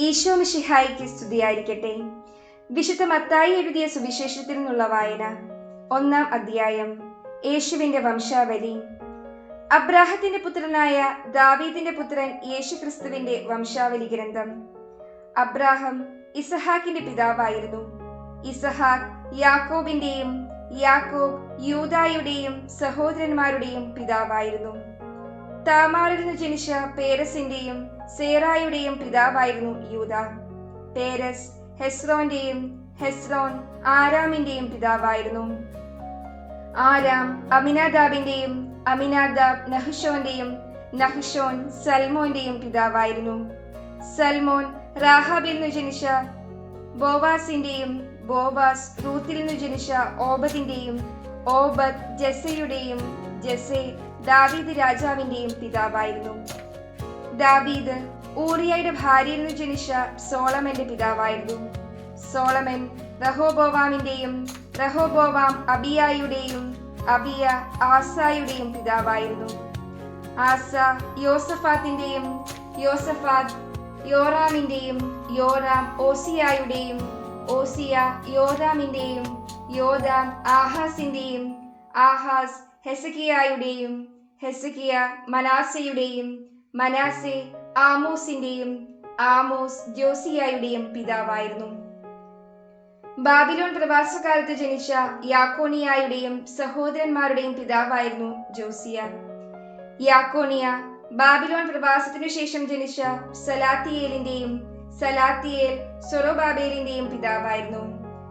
ഈശോ മിഷിഹായിക്ക് സ്തുതിയായിരിക്കട്ടെ. വിശുദ്ധ മത്തായി എഴുതിയ സുവിശേഷത്തിൽ നിന്നുള്ള വായന ഒന്നാം അധ്യായം യേശുവിന്റെ വംശാവലി. അബ്രാഹത്തിന്റെ പുത്രനായ ദാവീദിന്റെ പുത്രൻ യേശു യേശുക്രിസ്തുവിന്റെ വംശാവലി ഗ്രന്ഥം. അബ്രാഹം ഇസഹാക്കിന്റെ പിതാവായിരുന്നു. ഇസഹാക്ക് യാക്കോബിന്റെയും യാക്കോബ് യൂതായുടെയും സഹോദരന്മാരുടെയും പിതാവായിരുന്നു. താമാറിൽ നിന്ന് ജനിച്ച പേരസിന്റെയും സേറായുടെയും പിതാവായിരുന്നു യൂത പേരസ് ഹെസ്രോന്റെയും ഹെസ്രോൻ ആരാമിന്റെയും പിതാവായിരുന്നു. ആരാം അമിനാദാബിന്റെയും അമിനാദാബ് നഹുഷോന്റെയും നഹുഷോൻ സൽമോന്റെയും പിതാവായിരുന്നു. സൽമോൻ റാഹാബിൽ നിന്ന് ജനിച്ച ബോവാസിന്റെയും ബോവാസ് റൂത്തിൽ നിന്ന് ജനിച്ച ഓബദിന്റെയും ഓബദ് ജസയുടെയും ജസെ ദാവീദ് രാജാവിന്റെയും പിതാവായിരുന്നു. ദാവീദ് ഊറിയയുടെ ഭാര്യയിൽ നിന്ന് ജനിച്ച സോളമന്റെ പിതാവായിരുന്നു. സോളമൻ റഹോബോവാമിന്റെയും റഹോബോവാം അബിയായുടെയും അബിയ ആസായുടെയും പിതാവായിരുന്നു. ആസ യോസഫാത്തിന്റെയും യോസഫാത്ത് യോറാമിന്റെയും യോറാം ഓസിയായുടെയും ഓസിയ യോദാമിന്റെയും യോദാം ആഹാസിന്റെയും ആഹാസ് ഹെസക്കിയായുടെയും ഹെസക്കിയ മനാസയുടെയും മനാസെ ആമോസിന്റെയും ആമോസ് ജോസിയായുടെയും പിതാവായിരുന്നു. ബാബിലോൺ പ്രവാസകാലത്ത് ജനിച്ച യാക്കോണിയായുടെയും സഹോദരന്മാരുടെയും പിതാവായിരുന്നു ജോസിയ യാക്കോണിയ ബാബിലോൺ പ്രവാസത്തിനു ശേഷം ജനിച്ച സലാത്തിയേലിന്റെയും സലാത്തിയേൽ സൊറോബാബേലിന്റെയും പിതാവായിരുന്നു.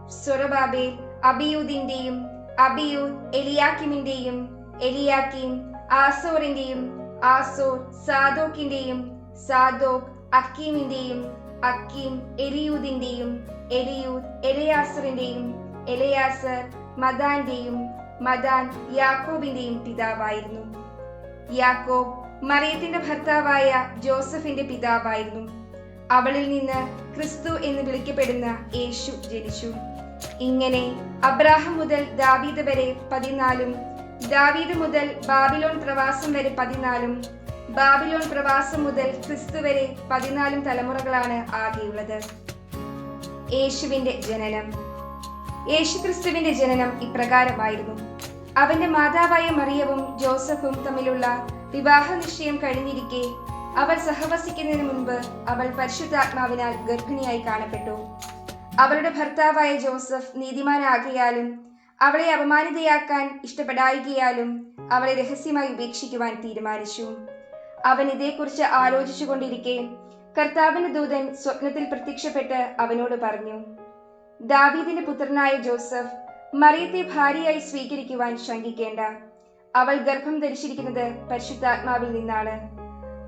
സൊറോബാബേൽ അബിയൂദിന്റെയും അബിയൂദ് എലിയാക്കിമിന്റെയും എലിയാക്കിം ആസോറിന്റെയും ആസോർ സാദോക്കിന്റെയും സാദോക് അക്കീമിന്റെയും അക്കീം എലിയൂദിന്റെയും എലിയൂദ് എലയാസറിന്റെയും എലയാസർ മദാന്റെയും മദാൻ യാക്കോബിന്റെയും പിതാവായിരുന്നു. യാക്കോബ് മറിയത്തിന്റെ ഭർത്താവായ ജോസഫിന്റെ പിതാവായിരുന്നു. അവളിൽ നിന്ന് ക്രിസ്തു എന്ന് വിളിക്കപ്പെടുന്ന യേശു ജനിച്ചു. ഇങ്ങനെ അബ്രാഹം മുതൽ ദാവീദ് വരെ പതിനാലും ദാവീദ് മുതൽ ബാബിലോൺ പ്രവാസം വരെ പതിനാലും ബാബിലോൺ പ്രവാസം മുതൽ ക്രിസ്തു വരെ പതിനാലും തലമുറകളാണ് ആകെയുള്ളത്. യേശുവിന്റെ ജനനം. യേശുക്രിസ്തുവിന്റെ ജനനം ഇപ്രകാരമായിരുന്നു. അവന്റെ മാതാവായ മറിയവും ജോസഫും തമ്മിലുള്ള വിവാഹ നിശ്ചയം കഴിഞ്ഞിരിക്കെ അവൾ സഹവസിക്കുന്നതിന് മുൻപ് അവൾ പരിശുദ്ധാത്മാവിനാൽ ഗർഭിണിയായി കാണപ്പെട്ടു. അവളുടെ ഭർത്താവായ ജോസഫ് നീതിമാനാകിയാലും അവളെ അപമാനിതയാക്കാൻ ഇഷ്ടപ്പെടായികയാലും അവളെ രഹസ്യമായി ഉപേക്ഷിക്കുവാൻ തീരുമാനിച്ചു. അവൻ ഇതേക്കുറിച്ച് ആലോചിച്ചു കൊണ്ടിരിക്കെ കർത്താവിന്റെ ദൂതൻ സ്വപ്നത്തിൽ പ്രത്യക്ഷപ്പെട്ട് അവനോട് പറഞ്ഞു ദാവീദിന്റെ പുത്രനായ ജോസഫ് മറിയത്തെ ഭാര്യയായി സ്വീകരിക്കുവാൻ ശങ്കിക്കേണ്ട. അവൾ ഗർഭം ധരിച്ചിരിക്കുന്നത് പരിശുദ്ധാത്മാവിൽ നിന്നാണ്.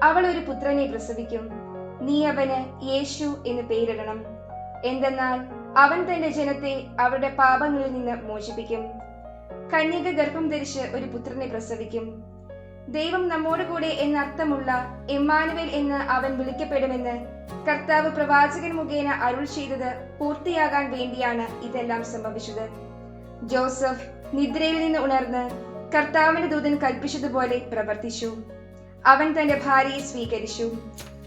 അവൾ ഒരു പുത്രനെ പ്രസവിക്കും. നീ അവന് യേശു എന്ന് പേരിടണം. എന്തെന്നാൽ അവൻ തന്റെ ജനത്തെ അവരുടെ പാപങ്ങളിൽ നിന്ന് മോചിപ്പിക്കും. കന്യക ഗർഭം ധരിച്ച് ഒരു പുത്രനെ പ്രസവിക്കും. ദൈവം നമ്മോട് കൂടെ എന്നർത്ഥമുള്ള എമ്മാനുവേൽ എന്ന് അവൻ വിളിക്കപ്പെടുമെന്ന് കർത്താവ് പ്രവാചകൻ മുഖേന അരുൾ ചെയ്തത് പൂർത്തിയാകാൻ വേണ്ടിയാണ് ഇതെല്ലാം സംഭവിച്ചത്. ജോസഫ് നിദ്രയിൽ നിന്ന് ഉണർന്ന് കർത്താവിന്റെ ദൂതൻ കൽപ്പിച്ചതുപോലെ പ്രവർത്തിച്ചു. അവൻ തന്റെ ഭാര്യയെ സ്വീകരിച്ചു.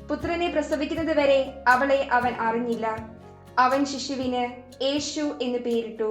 പുത്രനെ പ്രസവിക്കുന്നത് വരെ അവളെ അവൻ അറിഞ്ഞില്ല. അവൻ ശിശുവിന് യേശു എന്ന് പേരിട്ടു.